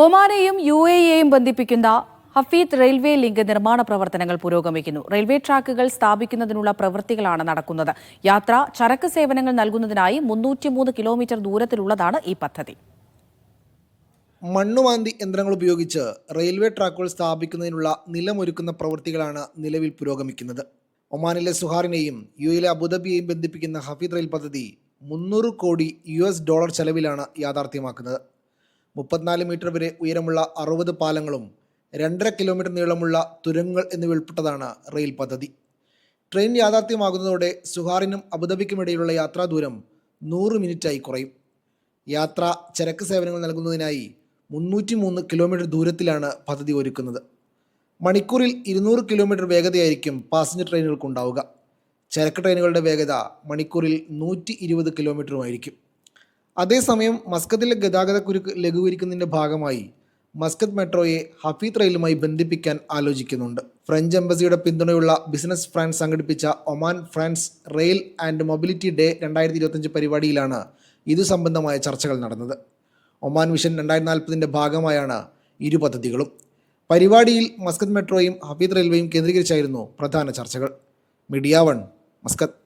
ഒമാനെയും U A എയും ബന്ധിപ്പിക്കുന്ന Hafeed railway link നിർമ്മാണ പ്രവർത്തനങ്ങൾ പുരോഗമിക്കുന്നു. റെയിൽവേ ട്രാക്കുകൾ സ്ഥാപിക്കുന്നതിനുള്ള പ്രവൃത്തികളാണ് നടക്കുന്നത്. യാത്ര ചരക്ക് സേവനങ്ങൾ നൽകുന്നതിനായി മുന്നൂറ്റിമൂന്ന് കിലോമീറ്റർ ദൂരത്തിലുള്ളതാണ് ഈ പദ്ധതി. മണ്ണുമാന്തി യന്ത്രങ്ങൾ ഉപയോഗിച്ച് റെയിൽവേ ട്രാക്കുകൾ സ്ഥാപിക്കുന്നതിനുള്ള നിലമൊരുക്കുന്ന പ്രവൃത്തികളാണ് നിലവിൽ പുരോഗമിക്കുന്നത്. ഒമാനിലെ സുഹാറിനെയും യു എയിലെ അബുദാബിയെയും ബന്ധിപ്പിക്കുന്ന ഹഫീദ് റെയിൽ പദ്ധതി മുന്നൂറ് കോടി യു ഡോളർ ചെലവിലാണ് യാഥാർത്ഥ്യമാക്കുന്നത്. മുപ്പത്തിനാല് മീറ്റർ വരെ ഉയരമുള്ള അറുപത് പാലങ്ങളും രണ്ടര കിലോമീറ്റർ നീളമുള്ള തുരങ്ങൾ എന്നിവയുൾപ്പെട്ടതാണ് റെയിൽ പദ്ധതി. ട്രെയിൻ യാഥാർത്ഥ്യമാകുന്നതോടെ സുഹാറിനും അബുദാബിക്കുമിടയിലുള്ള യാത്രാ ദൂരം നൂറ് മിനിറ്റായി കുറയും. യാത്ര ചരക്ക് സേവനങ്ങൾ നൽകുന്നതിനായി മുന്നൂറ്റി മൂന്ന് കിലോമീറ്റർ ദൂരത്തിലാണ് പദ്ധതി ഒരുക്കുന്നത്. മണിക്കൂറിൽ ഇരുന്നൂറ് കിലോമീറ്റർ വേഗതയായിരിക്കും പാസഞ്ചർ ട്രെയിനുകൾക്കുണ്ടാവുക. ചരക്ക് ട്രെയിനുകളുടെ വേഗത മണിക്കൂറിൽ നൂറ്റി ഇരുപത് കിലോമീറ്ററുമായിരിക്കും. അതേസമയം മസ്കത്തിലെ ഗതാഗതക്കുരുക്ക് ലഘൂകരിക്കുന്നതിന്റെ ഭാഗമായി മസ്കത്ത് മെട്രോയെ ഹഫീദ് റെയിലുമായി ബന്ധിപ്പിക്കാൻ ആലോചിക്കുന്നുണ്ട്. ഫ്രഞ്ച് എംബസിയുടെ പിന്തുണയുള്ള ബിസിനസ് ഫ്രാൻസ് സംഘടിപ്പിച്ച Oman France rail and mobility day രണ്ടായിരത്തി ഇരുപത്തഞ്ച് പരിപാടിയിലാണ് ഇതു സംബന്ധമായ ചർച്ചകൾ നടന്നത്. ഒമാൻ മിഷൻ രണ്ടായിരത്തി നാൽപ്പതിന്റെ ഭാഗമായാണ് ഇരു പദ്ധതികളും. പരിപാടിയിൽ മസ്കത്ത് മെട്രോയും ഹഫീദ് റെയിൽവേയും കേന്ദ്രീകരിച്ചായിരുന്നു പ്രധാന ചർച്ചകൾ. Media one Muscat